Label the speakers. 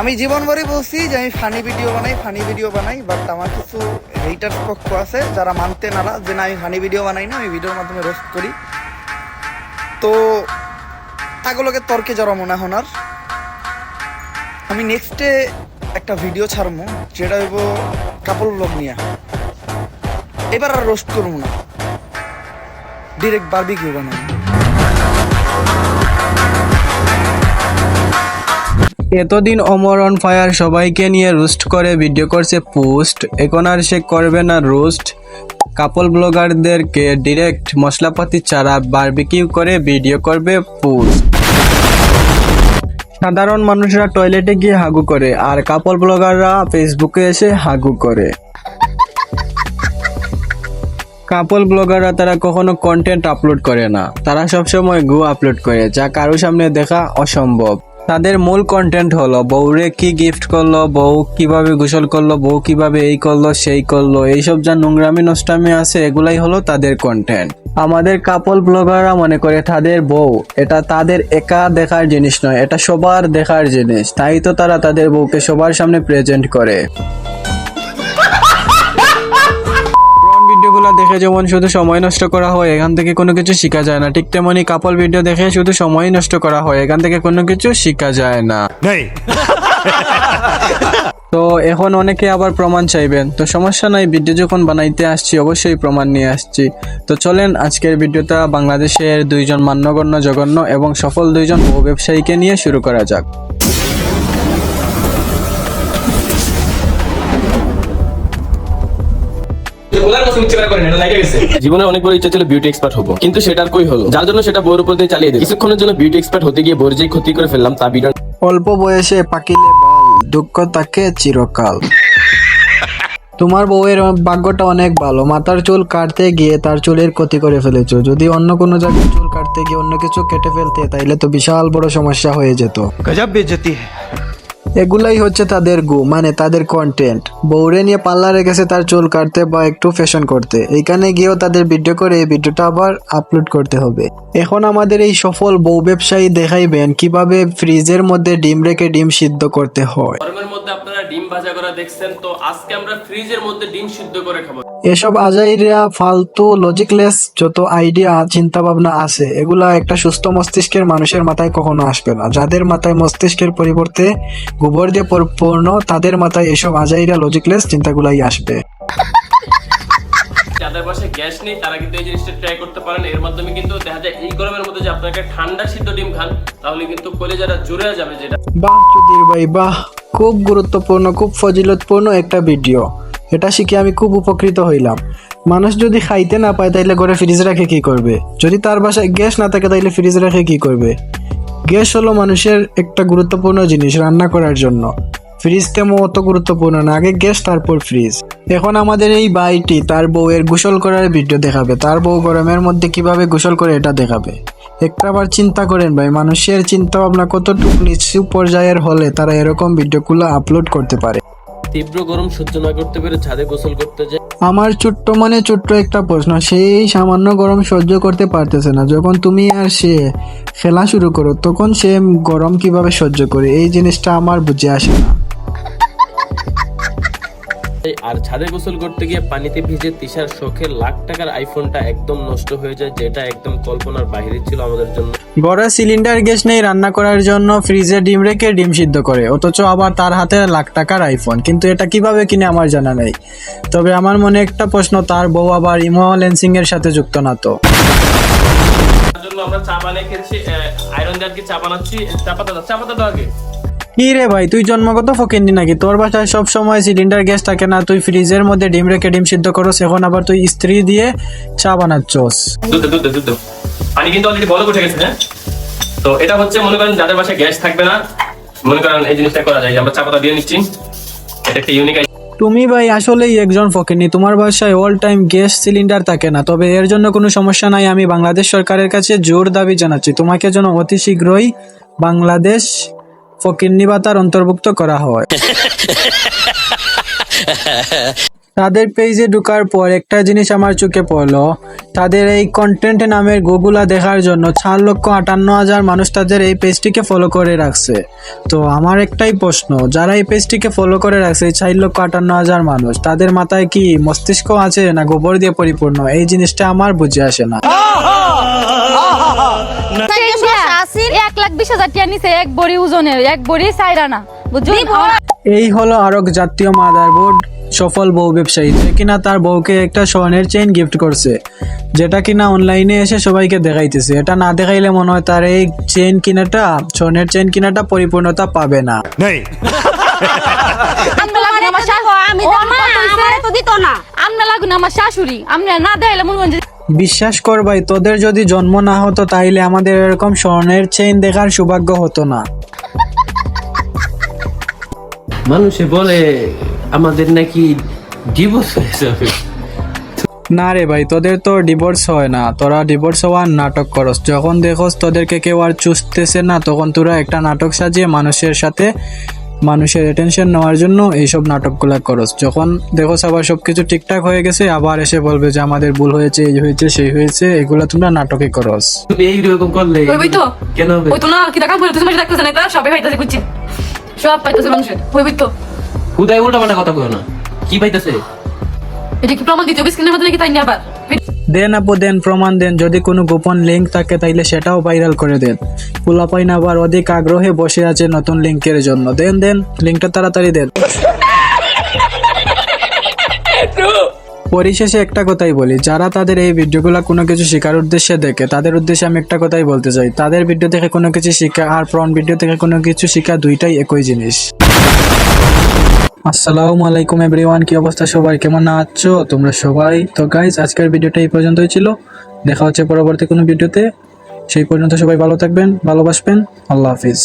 Speaker 1: আমি জীবনভরই বলছি যে আমি ফানি ভিডিও বানাই ফানি ভিডিও বানাই বাট আমার কিছু হেটার পক্ষ আছে যারা মানতে নারা যে না, আমি ফানি ভিডিও বানাই না, আমি ভিডিওর মাধ্যমে রোস্ট করি। তো তাগুলোকে তর্কে জড়াবো মনে আর, আমি নেক্সটে একটা ভিডিও ছাড়বো, যেটা হইব কাপড় ব্লগ নিয়ে। এবার আর রোস্ট করব না। ডিরেক্ট বারবিকিউ বানাবো।
Speaker 2: এতদিন অমর অন ফায়ার সবাইকে নিয়ে রোস্ট করে ভিডিও করছে পোস্ট। এখন আর সে করবে না রোস্ট। কাপল ব্লগারদেরকে ডিরেক্ট মশলাপাতি ছাড়া বারবিকিউ করে ভিডিও করবে পোস্ট। সাধারণ মানুষরা টয়লেটে গিয়ে হাগু করে, আর কাপল ব্লগাররা ফেসবুকে এসে হাগু করে। কাপল ব্লগাররা তারা কখনো কন্টেন্ট আপলোড করে না। তারা সবসময় গু আপলোড করে, যা কারও সামনে দেখা অসম্ভব। তাদের মূল কন্টেন্ট হলো, বউরে কি গিফট করল, বউ কীভাবে গোসল করল, বউ কীভাবে এই করল, সেই করল, এইসব যা নোংরামি নষ্টামি আছে, এগুলাই হলো তাদের কন্টেন্ট আমাদের কাপল ব্লগাররা মনে করে তাদের বউ, এটা তাদের একা দেখার জিনিস নয়, এটা সবার দেখার জিনিস, তাই তো তারা তাদের বউকে সবার সামনে প্রেজেন্ট করে। ভিডিওগুলো দেখে যেমন শুধু সময় নষ্ট করা হয় এখান থেকে কোনো কিছু শেখা যায় না। ঠিক তেমনি কাপল ভিডিও দেখে শুধু সময় নষ্ট করা হয় এখান থেকে কোনো কিছু শেখা যায় না। তো এখন অনেকে আবার প্রমাণ চাইবেন। তো সমস্যা নাই ভিডিও যখন বানাইতে আসছি অবশ্যই প্রমাণ নিয়ে আসছি। তো চলেন আজকের ভিডিওটা বাংলাদেশের দুইজন মান্যগণ্য জঘন্য এবং সফল দুইজন ব্যবসায়ীকে নিয়ে শুরু করা যাক।
Speaker 3: জীবনে অনেক বড় ইচ্ছা ছিল বিউটি এক্সপার্ট হব কিন্তু সেটার কই হলো? যার জন্য সেটা বউর উপর দিয়ে চালিয়ে দিই কিছুক্ষণের জন্য বিউটি এক্সপার্ট হতে গিয়ে বউর যে ক্ষতি করে ফেললাম তা ভিডিও
Speaker 2: অল্প বয়সে পাকিলে বাল দুঃখ তাকে চিরকাল। তোমার বউয়ের ভাগ্যটা অনেক ভালো। মাথার চুল কাটতে গিয়ে তার চুলের ক্ষতি করে ফেলেছো। যদি অন্য কোনো জায়গায় চুল কাটতে গিয়ে অন্য কিছু কেটে ফেলতে তাইলে তো বিশাল বড় সমস্যা হয়ে যেত।
Speaker 1: গজব বেজতি।
Speaker 2: এগুলাই হচ্ছে তাদের গু মানে তাদের কন্টেন্ট বৌরে নিয়ে পাল্লা রেখেছে তার চুল কাটতে বা একটু ফ্যাশন করতে। এখানে গিয়েও তাদের ভিডিও করে এই ভিডিওটা আবার আপলোড করতে হবে। এখন আমাদের এই সফল বউ ব্যবসায়ী দেখাইবেন কীভাবে ফ্রিজের মধ্যে ডিম রেখে ডিম সিদ্ধ করতে হয়।
Speaker 3: ডিম ভাজা করা দেখছেন, তো আজকে আমরা ফ্রিজের মধ্যে ডিম সিদ্ধ করে খাব।
Speaker 2: এসব আজাইরা ফালতু লজিকলেস যত আইডিয়া চিন্তা ভাবনা আছে, এগুলা একটা সুস্থ মস্তিষ্কের মানুষের মাথায় কখনো আসবে না। যাদের মাথায় মস্তিষ্কের পরিবর্তে গোবর দিয়ে পরিপূর্ণ তাদের মাথায় এসব আজাইরা লজিকলেস চিন্তাগুলাই আসবে।
Speaker 3: যাদের পাশে গ্যাস নেই, তারা কিন্তু এই জিনিসটা ট্রাই করতে পারেন এর মাধ্যমে কিন্তু দেখা যায় এই গরমের মধ্যে যে আপনাকে ঠান্ডা সিদ্ধ ডিম খান, তাহলে কিন্তু কলেজাটা জুড়ে যাবে যেটা।
Speaker 2: বাহ, চুদির ভাই, বাহ। খুব গুরুত্বপূর্ণ, খুব ফজিলতপূর্ণ একটা ভিডিও। এটা শিখে আমি খুব উপকৃত হইলাম। মানুষ যদি খাইতে না পায়, তাইলে ঘরে ফ্রিজ রাখে কি করবে? যদি তার বাসায় গ্যাস না থাকে, তাইলে ফ্রিজ রাখে কি করবে? গ্যাস হলো মানুষের একটা গুরুত্বপূর্ণ জিনিস রান্না করার জন্য। ফ্রিজ তেমন অত গুরুত্বপূর্ণ না আগে গ্যাস তারপর ফ্রিজ। এখন আমাদের এই বাইটি তার বউয়ের গোসল করার ভিডিও দেখাবে। তার বউ গরমের মধ্যে কীভাবে গোসল করে এটা দেখাবে। একটা আবার চিন্তা করেন ভাই মানুষের চিন্তা ভাবনা কতটুকু নিচু পর্যায়ের হলে তারা এরকম ভিডিওগুলো আপলোড করতে পারে।
Speaker 3: তীব্র গরম সহ্য না করতে পেরে ছাদে গোসল করতে যায়।
Speaker 2: আমার ছোট্ট মানে ছোট্ট একটা প্রশ্ন সেই সামান্য গরম সহ্য করতে পারতেছে না। যখন তুমি আর সে খেলা শুরু করো তখন সে গরম কীভাবে সহ্য করে? এই জিনিসটা আমার বুঝে আসে না।
Speaker 3: আর ছাদে গোসল করতে গিয়ে পানিতে ভিজে তিশার শখের লাখ টাকার আইফোনটা একদম নষ্ট হয়ে যায় যেটা একদম কল্পনার বাইরে ছিল আমাদের জন্য।
Speaker 2: বড় সিলিন্ডার গ্যাস নেই রান্না করার জন্য ফ্রিজে ডিম রেখে ডিম সিদ্ধ করে অথচ আবার তার হাতে লাখ টাকার আইফোন। কিন্তু এটা কীভাবে কিনে আমার জানা নেই। তবে আমার মনে একটা প্রশ্ন তার বউ আবার ইমো লেন্সিং এর সাথে যুক্ত না তো?
Speaker 3: আমরা চা বানিয়ে খেয়েছি আয়রন দিয়ে চা বানাচ্ছি। চা পাতা চা পাতা দাও আগে।
Speaker 2: কি রে ভাই তুই জন্মগত ফকিন্নি নাকি? তোর বাসায় সব সময় সিলিন্ডার গ্যাস থাকে না তুই ফ্রিজের মধ্যে ডিম রেখে ডিম সিদ্ধ করস এখন আবার তুই স্ত্রী দিয়ে চা বানাচ্ছস।
Speaker 3: দুধ দুধ দুধ পানি কিন্তু অলরেডি বলক উঠে গেছে হ্যাঁ? তো এটা হচ্ছে মনে করেন যাদের বাসায় গ্যাস থাকবে না মনে করেন এই জিনিসটা করা যায়। আমরা চা পাতা দিয়ে নিচ্ছি। এটা একটা ইউনিক
Speaker 2: তুমি ভাই আসলেই একজন ফকিন্নি তোমার বাসায় অল টাইম গ্যাস সিলিন্ডার থাকে না তবে এর জন্য কোনো সমস্যা নাই আমি বাংলাদেশ সরকারের কাছে জোর দাবি জানাচ্ছি। তোমাকে যেন অতি শীঘ্রই বাংলাদেশ ফকিন্নি ভাতার অন্তর্ভুক্ত করা হয়। তাদের পেজে ঢোকার পর একটা জিনিস আমার চোখে পড়ল। তাদের এই কন্টেন্ট নামের গোগুলা দেখার জন্য চার লক্ষ আটান্ন হাজার মানুষ তাদের এই পেজটিকে ফলো করে রাখছে। তো আমার একটাই প্রশ্ন, যারা এই পেজটিকে ফলো করে রাখছে, এই চার লক্ষ আটান্ন হাজার মানুষ, তাদের মাথায় কি মস্তিষ্ক আছে না গোবর দিয়ে পরিপূর্ণ? এই জিনিসটা আমার বুঝে আসে না।
Speaker 4: লাখ বিশ হাজার টিয়া নিছে এক বড়ি ওজনের এক বড়ি সাইরানা বুঝছ?
Speaker 2: এই হলো আরক জাতীয় মাদারবোর্ড সফল বউ ব্যবসায়ী। যে কিনা তার বউকে একটা স্বর্ণের চেইন গিফট করছে যেটা কিনা অনলাইনে এসে সবাইকে দেখাইতেছে। এটা না দেখাইলে মনে হয় তার এই চেইন কিনাটা স্বর্ণের চেইন কিনাটা পরিপূর্ণতা পাবে না।
Speaker 4: আমরা শাশুড়ি? আমরা না। দেখাইলে মনে
Speaker 2: বিশ্বাস কর ভাই তোদের যদি জন্ম না হতো তাইলে আমাদের এরকম স্বর্ণের চেইন দেখার সৌভাগ্য হতো না।
Speaker 5: মানুষে বলে আমাদের নাকি ডিভোর্স হয়ে যাবে।
Speaker 2: না রে ভাই তোদের তো ডিভোর্স হয় না। তোরা ডিভোর্স হওয়ার নাটক করস। যখন দেখোস তোদেরকে কেউ আর চুষতেছে না তখন তোরা একটা নাটক সাজিয়ে মানুষের সাথে মানুষের অ্যাটেনশন নেওয়ার জন্য এইসব নাটকগুলা করস। যখন দেখোস আবার সবকিছু ঠিকঠাক হয়ে গেছে আবার এসে বলবে যে আমাদের ভুল হয়েছে এই হয়েছে সেই হয়েছে এগুলা তোমরা নাটকে করস।
Speaker 5: এইরকম করলে
Speaker 6: তো।
Speaker 5: কেন হবে?
Speaker 6: ওই তো না কি দেখা বলে তুমি দেখতেছ না সবাই পাইতেছে বুঝছি। সব পাইতেছে মানুষের। হইবই তো।
Speaker 5: হুদায় উল্টা পাল্টা কথা কয় না। কি পাইতেছে?
Speaker 6: এটা কি প্রমাণ দিতে হবে? স্ক্রিনের মধ্যে নাকি তাই নিয়ে আবার?
Speaker 2: দেন আপু, দেন প্রমাণ দেন। যদি কোনো গোপন লিঙ্ক থাকে, তাইলে সেটাও ভাইরাল করে দেন। পোলাপাইন আবার অধিক আগ্রহে বসে আছে নতুন লিঙ্কের জন্য। দেন দেন লিঙ্কটা তাড়াতাড়ি দেন। পরিশেষে একটা কথাই বলি, যারা তাদের এই ভিডিওগুলো কোনো কিছু শেখার উদ্দেশ্যে দেখে, তাদের উদ্দেশ্যে আমি একটা কথাই বলতে চাই। তাদের ভিডিও থেকে কোনো কিছু শেখা আর প্রন ভিডিও থেকে কোনো কিছু শেখা দুইটাই একই জিনিস। আসসালামু আলাইকুম এভরিওয়ান, কি অবস্থা সবাই? কেমন আছো? তোমরা সবাই? তো গাইজ আজকের ভিডিওটা এই পর্যন্তই ছিল। দেখা হচ্ছে পরবর্তী কোনো ভিডিওতে। সেই পর্যন্ত সবাই ভালো থাকবেন, ভালোবাসবেন। আল্লাহ হাফিজ।